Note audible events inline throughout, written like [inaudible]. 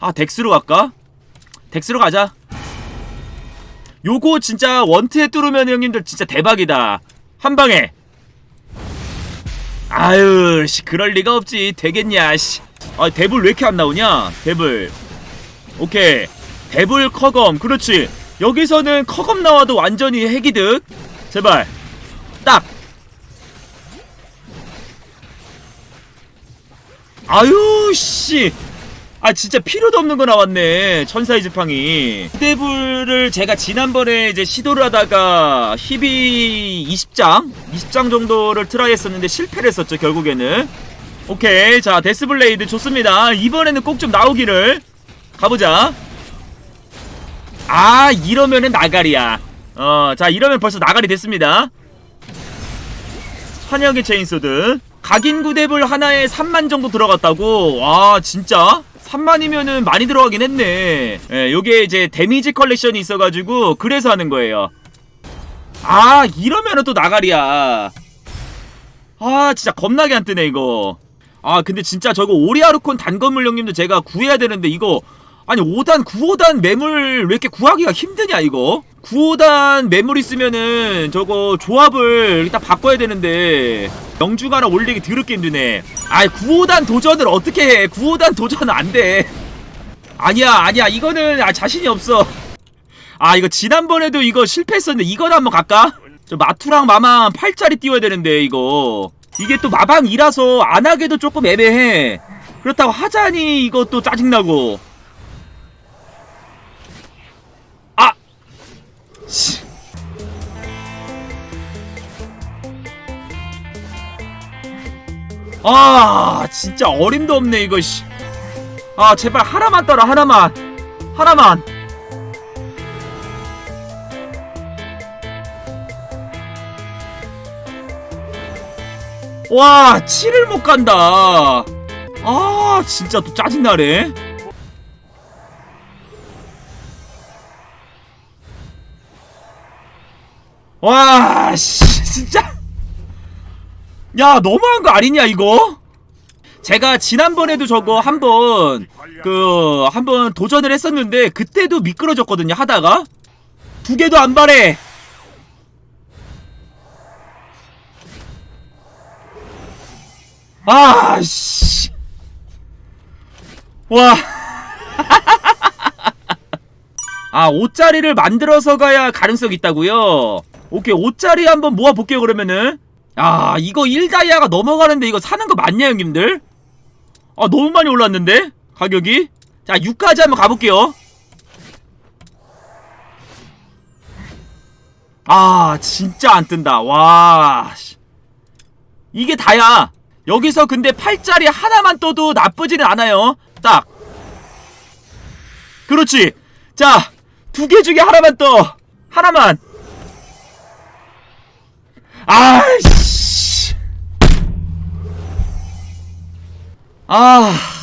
아 덱스로 갈까? 덱스로 가자. 요거 진짜 원트에 뚫으면 형님들 진짜 대박이다. 한 방에. 아유 씨 그럴 리가 없지. 되겠냐 씨아 데블 왜 이렇게 안 나오냐? 데블 오케이. 데블 커검. 그렇지. 여기서는 커검 나와도 완전히 핵이득. 제발. 딱. 아유 씨. 아 진짜 필요도 없는 거 나왔네 천사의 지팡이. 데블을 제가 지난번에 이제 시도를 하다가 힙이 20장? 20장 정도를 트라이 했었는데 실패를 했었죠 결국에는. 오케이 자 데스블레이드 좋습니다. 이번에는 꼭 좀 나오기를. 가보자. 아 이러면은 나가리야. 어 자 이러면 벌써 나가리 됐습니다. 환영의 체인소드 각인 구대불 하나에 3만 정도 들어갔다고? 와 진짜? 3만이면은 많이 들어가긴 했네. 예, 요게 이제 데미지 컬렉션이 있어가지고 그래서 하는 거예요. 아 이러면은 또 나가리야. 아 진짜 겁나게 안 뜨네 이거. 아 근데 진짜 저거 오리아르콘 단건물 형님도 제가 구해야 되는데 이거 아니 5단 9호단 매물 왜 이렇게 구하기가 힘드냐 이거? 9호단 매물 있으면은 저거 조합을 일단 바꿔야 되는데 영주가나 올리기 더럽게 힘드네. 아이 9호단 도전을 어떻게 해? 9호단 도전은 안돼. 아니야 아니야. 이거는 아 자신이 없어. 아 이거 지난번에도 이거 실패했었는데 이건 한번 갈까? 저 마투랑 마망 8짜리 띄워야 되는데 이거. 이게 또 마방이라서 안 하게도 조금 애매해. 그렇다고 하자니 이것도 짜증나고 아 진짜 어림도 없네 씨. 아 제발 하나만 떠라 하나만 하나만 와 7을 못 간다 아 진짜 또 짜증나네 와, 씨, 진짜. 야, 너무한 거 아니냐, 이거? 제가 지난번에도 저거 한번, 그, 한번 도전을 했었는데, 그때도 미끄러졌거든요, 하다가. 두 개도 안 바래. 아, 씨. 와. [laughs] 아, 5짜리를 만들어서 가야 가능성이 있다고요? 오케이, 5짜리 한번 모아볼게요, 그러면은. 아, 이거 1다이아가 넘어가는데 이거 사는 거 맞냐, 형님들? 아, 너무 많이 올랐는데? 가격이? 자, 6까지 한번 가볼게요. 아, 진짜 안 뜬다. 와. 씨. 이게 다야. 여기서 근데 8짜리 하나만 떠도 나쁘지는 않아요. 딱. 그렇지. 자, 두 개 중에 하나만 떠. 하나만. 아이씨. 아.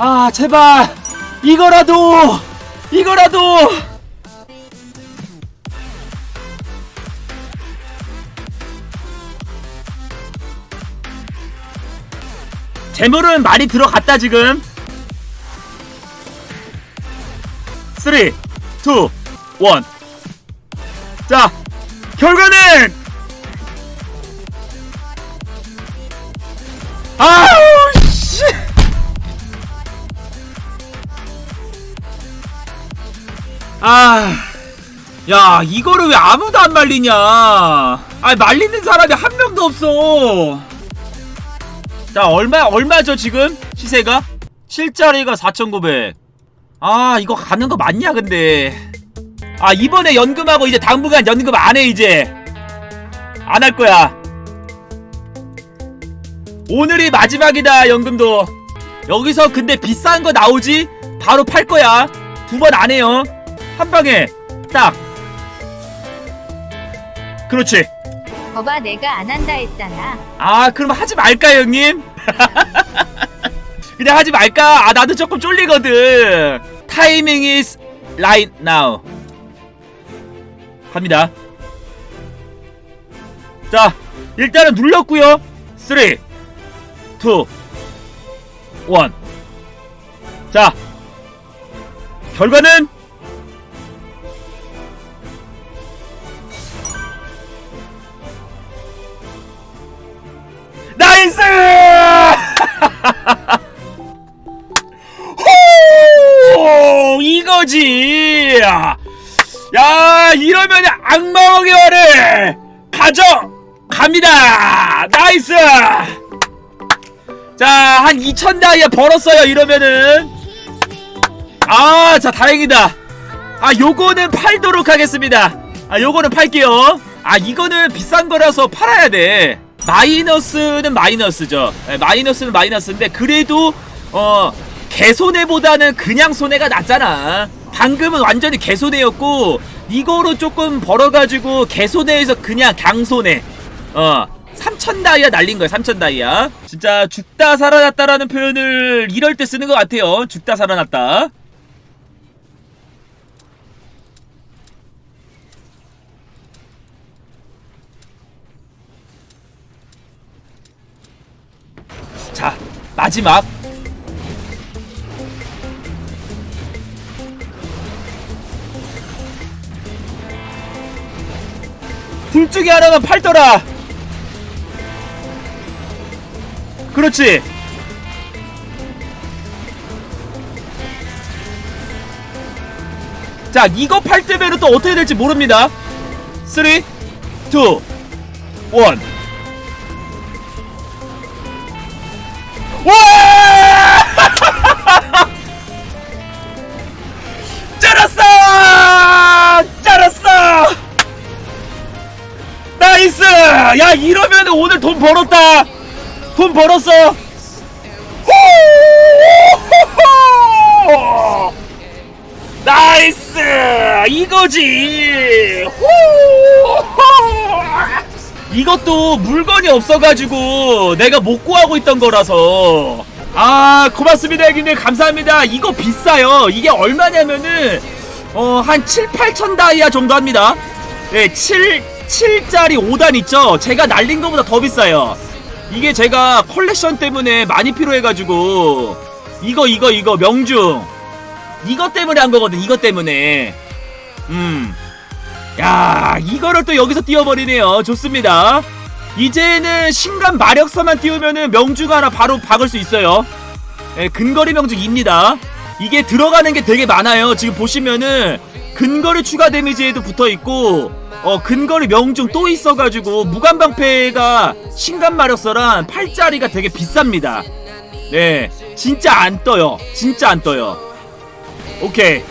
아, 제발. 이거라도. 이거라도. 재물은 많이 들어갔다 지금. 3 2 1 자, 결과는 아 아, 야, 이거를 왜 아무도 안 말리냐? 아, 말리는 사람이 한 명도 없어. 자, 얼마, 얼마죠, 지금? 시세가? 7짜리가 4,900. 아, 이거 가는 거 맞냐, 근데. 아, 이번에 연금하고 이제 당분간 연금 안 해, 이제. 안 할 거야. 오늘이 마지막이다, 연금도. 여기서 근데 비싼 거 나오지? 바로 팔 거야. 두 번 안 해요. 한 방에 딱. 그렇지. 거봐 내가 안 한다 했잖아. 아, 그럼 하지 말까, 형님? [laughs] 그냥 하지 말까? 아, 나도 조금 쫄리거든. 타이밍 is right now. 갑니다. 자, 일단은 눌렀고요. 3, 2, 1. 자, 결과는 거지! 야, 이러면 악마왕의 화를 가져! 갑니다! 나이스! 자, 한 2천 다이아 벌었어요, 이러면은. 아, 자, 다행이다. 아, 요거는 팔도록 하겠습니다. 아, 요거는 팔게요. 아, 이거는 비싼 거라서 팔아야 돼. 마이너스는 마이너스죠. 예, 마이너스는 마이너스인데, 그래도, 어, 개손해보다는 그냥 손해가 낫잖아. 방금은 완전히 개손해였고, 이거로 조금 벌어가지고, 개손해에서 그냥 강손해. 어, 3천 다이아 날린 거야, 3천 다이아. 진짜 죽다 살아났다라는 표현을 이럴 때 쓰는 것 같아요. 죽다 살아났다. 자, 마지막. 둘 중에 하나만 팔더라. 그렇지. 자, 이거 팔 때면은 또 어떻게 될지 모릅니다. 3, 2, 1. 와! 야, 이러면 오늘 돈 벌었다! 돈 벌었어! 후! 나이스! 이거지! 후! 이것도 물건이 없어가지고 내가 못 구하고 있던 거라서 아 고맙습니다 형님들 감사합니다 이거 비싸요 이게 얼마냐면은 어 한 7, 8천 다이아 정도 합니다 네 7, 7짜리 5단 있죠 제가 날린 거보다 더 비싸요 이게 제가 컬렉션 때문에 많이 필요해가지고 이거 이거 이거 명중 이것 때문에 한 거거든 이것 때문에 음 야, 이거를 또 여기서 띄워버리네요. 좋습니다. 이제는 신간 마력서만 띄우면은 명중 하나 바로 박을 수 있어요. 예, 근거리 명중입니다. 이게 들어가는 게 되게 많아요. 지금 보시면은 근거리 추가 데미지에도 붙어 있고, 어, 근거리 명중 또 있어가지고 무관방패가 신간 마력서랑 8짜리가 되게 비쌉니다. 네, 진짜 안 떠요. 진짜 안 떠요. 오케이.